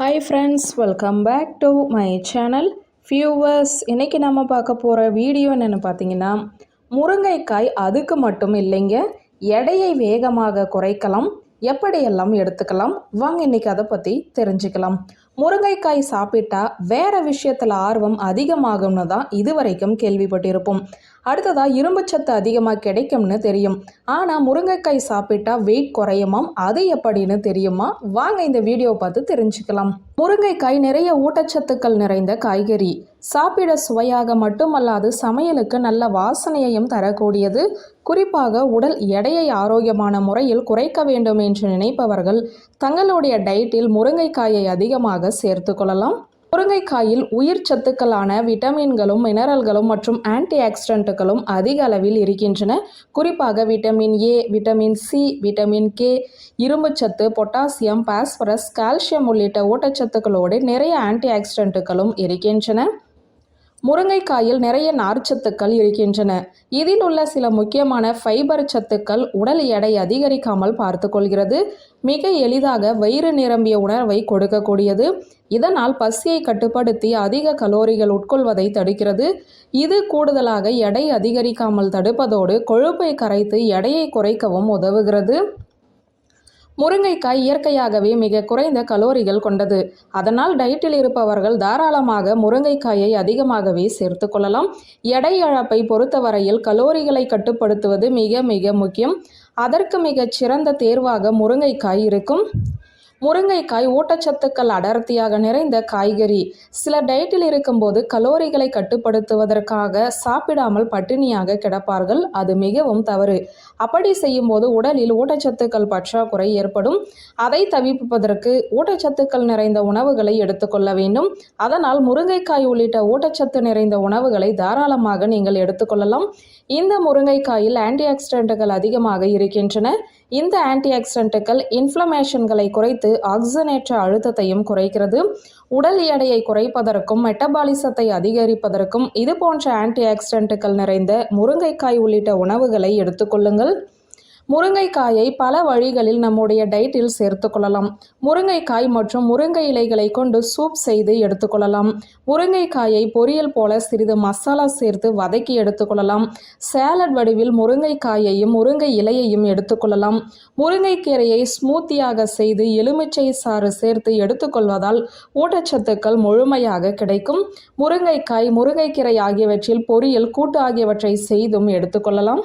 Hi friends welcome back to my channel viewers இன்றைக்கி நம்ம பார்க்க போகிற வீடியோ என்னென்னு பார்த்தீங்கன்னா முருங்கைக்காய் அதுக்கு மட்டும் இல்லைங்க எடையை வேகமாக குறைக்கலாம். எப்படியெல்லாம் எடுத்துக்கலாம்? வாங்க இன்னைக்கு அதை பற்றி தெரிஞ்சுக்கலாம். முருங்கைக்காய் சாப்பிட்டா வேற விஷயத்தில் ஆர்வம் அதிகமாகும்னு தான் இதுவரைக்கும் கேள்விப்பட்டிருப்போம். அடுத்ததாக இரும்புச்சத்து அதிகமாக கிடைக்கும்னு தெரியும். ஆனால் முருங்கைக்காய் சாப்பிட்டா வெயிட் குறையுமாம் அது எப்படின்னு தெரியுமா? வாங்க இந்த வீடியோ பார்த்து தெரிஞ்சுக்கலாம். முருங்கைக்காய் நிறைய ஊட்டச்சத்துக்கள் நிறைந்த காய்கறி. சாப்பிட சுவையாக மட்டுமல்லாது சமையலுக்கு நல்ல வாசனையையும் தரக்கூடியது. குறிப்பாக உடல் எடையை ஆரோக்கியமான முறையில் குறைக்க வேண்டும் என்று நினைப்பவர்கள் தங்களுடைய டயட்டில் முருங்கைக்காயை அதிகமாக சேர்த்து கொள்ளலாம். முருங்கைக்காயில் உயிர் சத்துக்களான விட்டமின்களும் மினரல்களும் மற்றும் ஆன்டி ஆக்சிடென்ட்டுகளும் அதிக அளவில் இருக்கின்றன. குறிப்பாக vitamin A vitamin C vitamin K இரும்புச்சத்து பொட்டாசியம் பாஸ்பரஸ் கால்சியம் உள்ளிட்ட ஊட்டச்சத்துக்களோடு நிறைய ஆன்டி ஆக்சிடென்ட்டுகளும் இருக்கின்றன. முருங்கைக்காயில் நிறைய நார்ச்சத்துக்கள் இருக்கின்றன. இதில் உள்ள சில முக்கியமான ஃபைபர் சத்துக்கள் உடல் எடை அதிகரிக்காமல் பார்த்து கொள்கிறது. மிக எளிதாக வயிறு நிரம்பிய உணர்வை கொடுக்கக்கூடியது. இதனால் பசியை கட்டுப்படுத்தி அதிக கலோரிகள் உட்கொள்வதை தடுக்கிறது. இது கூடுதலாக எடை அதிகரிக்காமல் தடுப்பதோடு கொழுப்பை கரைத்து எடையை குறைக்கவும் உதவுகிறது. முருங்கைக்காய் இயற்கையாகவே மிக குறைந்த கலோரிகள் கொண்டது. அதனால் டயட்டில் இருப்பவர்கள் தாராளமாக முருங்கைக்காயை அதிகமாகவே சேர்த்து கொள்ளலாம். எடை இழப்பை பொறுத்தவரையில் கலோரிகளை கட்டுப்படுத்துவது மிக மிக முக்கியம். அதற்கு மிகச் சிறந்த தேர்வாக முருங்கைக்காய் இருக்கும். முருங்கைக்காய் ஊட்டச்சத்துக்கள் அடர்த்தியாக நிறைந்த காய்கறி. சில டயட்டில் இருக்கும்போது கலோரிகளை கட்டுப்படுத்துவதற்காக சாப்பிடாமல் பட்டினியாக கிடப்பார்கள். அது மிகவும் தவறு. அப்படி செய்யும்போது உடலில் ஊட்டச்சத்துக்கள் பற்றாக்குறை ஏற்படும். அதை தவிர்ப்பதற்கு ஊட்டச்சத்துக்கள் நிறைந்த உணவுகளை எடுத்துக்கொள்ள வேண்டும். அதனால் முருங்கைக்காய் உள்ளிட்ட ஊட்டச்சத்து நிறைந்த உணவுகளை தாராளமாக நீங்கள் எடுத்துக்கொள்ளலாம் இந்த முருங்கைக்காயில் ஆன்டி ஆக்சிடென்ட்டுகள் அதிகமாக இருக்கின்றன. இந்த ஆன்டி ஆக்சிடென்ட்டுகள் இன்ஃப்ளமேஷன்களை குறைத்து ஆக்சிஜனேற்ற அழுத்தத்தையும் குறைக்கிறது. உடல் எடையை குறைப்பதற்கும் மெட்டபாலிசத்தை அதிகரிப்பதற்கும் இது போன்ற ஆன்டி ஆக்சிடென்ட்டுகள் நிறைந்த முருங்கைக்காய் உள்ளிட்ட உணவுகளை எடுத்துக்கொள்ளுங்கள் முருங்கைக்காயை பல வழிகளில் நம்முடைய டயட்டில் சேர்த்துக்கொள்ளலாம் முருங்கைக்காய் மற்றும் முருங்கை இலைகளை கொண்டு சூப் செய்து எடுத்துக்கொள்ளலாம் முருங்கைக்காயை பொரியல் போல சிறிது மசாலா சேர்த்து வதக்கி எடுத்துக்கொள்ளலாம் சேலட் வடிவில் முருங்கைக்காயையும் முருங்கை இலையையும் எடுத்துக்கொள்ளலாம் முருங்கைக்கீரையை ஸ்மூத்தியாக செய்து எலுமிச்சை சாறு சேர்த்து எடுத்துக்கொள்வதால் ஊட்டச்சத்துக்கள் முழுமையாக கிடைக்கும். முருங்கைக்காய் முருங்கைக்கீரை ஆகியவற்றில் பொரியல் கூட்டு ஆகியவற்றை செய்தும் எடுத்துக்கொள்ளலாம்